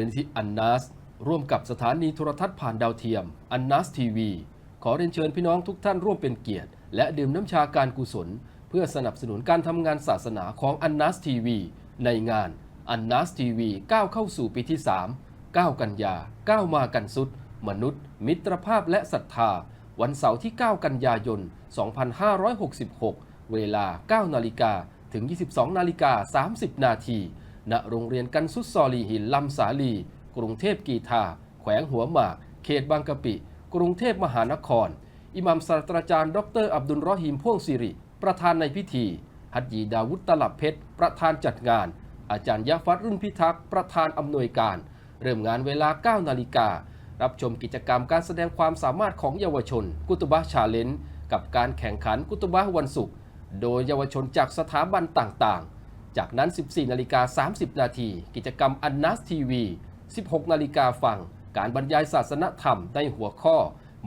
ลนิธิอันนัสร่วมกับสถานีโทรทัศน์ผ่านดาวเทียมอันนัสทีวีขอเรียนเชิญพี่น้องทุกท่านร่วมเป็นเกียรติ และดื่มน้ำชาการกุศล เพื่อสนับสนุนการทำงานศาสนาของอันนัสทีวีในงานอันนัสทีวีก้าวเข้าสู่ปีที่ 3 9 กันยาก้าวมากันสุด มนุษย์ มิตรภาพและศรัทธา วันเสาร์ที่ 9 กันยายน 2566 เวลา 9 นาฬิกาถึง 22 นาฬิกา 30 นาที ณโรงเรียนกันสุดซอลีหินลำสาลี กรุงเทพกีทาแขวงหัวหมาก เขตบางกะปิ กรุงเทพมหานคร อิหมัมศาสตราจารย์ ดร อับดุลรอฮีมพ่วงสิริ ประธานในพิธี ฮัจญีดาวุฒตลับเพชร ประธานจัดงาน อาจารย์ยะฟัดรุ่นพิทักษ์ประธานอำนวยการ เริ่มงานเวลา 9 นาฬิการับชมกิจกรรมการแสดงความสามารถของเยาวชน กุตุบะชาเลนกับการแข่งขันกุตุบะวันศุกร์โดยเยาวชนจากสถาบันต่างๆ จากนั้น 14 นาฬิกา 30 นาที กิจกรรมอันนัสทีวี 16 นาฬิกาฟัง การบรรยายศาสนธรรมในหัวข้อ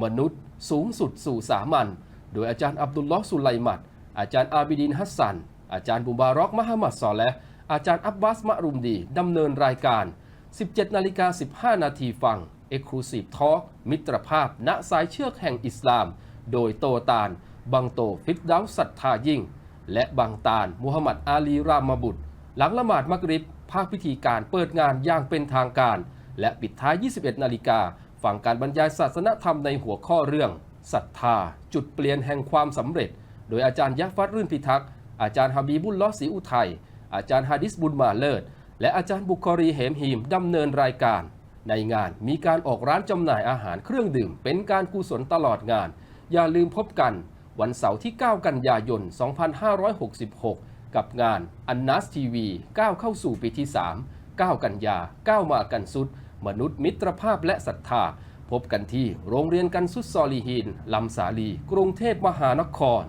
มนุษย์ สูงสุดสู่สามัญ โดยอาจารย์อับดุลลอฮ์สุไลมัด อาจารย์อาบิดินฮัสซัน อาจารย์บุบารอกมหมัดซอและอาจารย์อับบาสมะรุมดี ดำเนินรายการ 17 นาฬิกา 15 นาทีฟัง Exclusive Talk มิตรภาพ ณ สายเชือกแห่งอิสลาม โดยโตตาน บังโต ฟิดดาวศรัทธายิ่ง และบังตานมุฮัมมัดอาลีรามบุตร หลังละหมาดมักริบภาคพิธีการเปิดงานอย่างเป็นทางการ และปิดท้าย 21 นาฬิกาฟังการบรรยายศาสนธรรมในหัวข้อเรื่องศรัทธา จุดเปลี่ยนแห่งความสำเร็จ โดยอาจารย์ยักษ์ฟัดรื่นพิทักษ์อาจารย์ฮาบีบุลลอศรีอุทัยอาจารย์ฮาดิสบุญมาเลิศและอาจารย์บุคอรีเหมฮีมดำเนินรายการ ในงานมีการออกร้านจำหน่ายอาหารเครื่องดื่ม เป็นการกุศลตลอดงาน อย่าลืมพบกัน วันเสาร์ที่ 9 กันยายน 2566 กับงานอันนัสทีวีก้าวเข้าสู่ปีที่ 3 9 กันยาก้ามากันสุด มนุษย์มิตรภาพและศรัทธา พบกันที่โรงเรียนกันสุดซอลีฮีน ลำสาลี กรุงเทพมหานคร